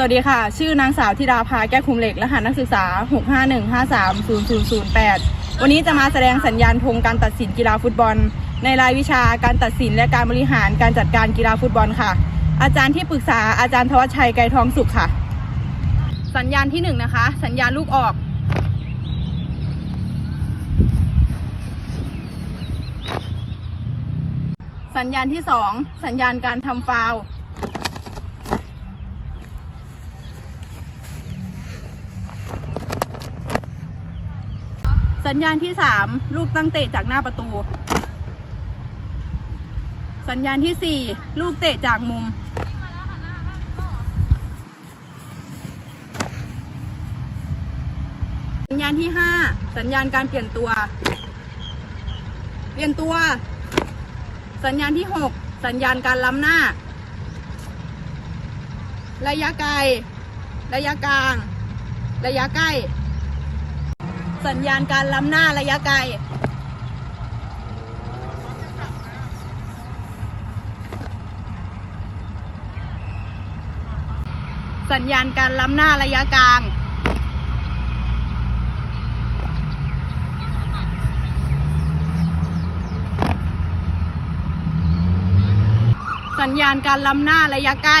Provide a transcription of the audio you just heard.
สวัสดีค่ะ ชื่อนางสาวธิดาภาแก้วคุมเหล็ก รหัสนักศึกษา 651530008 วันนี้จะมาแสดงสัญญาณธงการตัดสินกีฬาฟุตบอล ในรายวิชาการตัดสินและการบริหารการจัดการกีฬาฟุตบอลค่ะ อาจารย์ที่ปรึกษาอาจารย์ทวัชชัยไกรทองสุขค่ะ สัญญาณที่หนึ่งนะคะ สัญญาณลูกออก สัญญาณที่สองสัญญาณการทำฟาวล์ สัญญาณที่สามลูกตั้งเตะจากหน้าประตู สัญญาณที่สี่ลูกเตะจากมุม สัญญาณที่ห้าสัญญาณการเปลี่ยนตัว เปลี่ยนตัว สัญญาณที่หกสัญญาณการล้ำหน้า ระยะไกล ระยะกลาง ระยะใกล้ สัญญาณการล้ำหน้าระยะไกล สัญญาณการล้ำหน้าระยะกลาง สัญญาณการล้ำหน้าระยะใกล้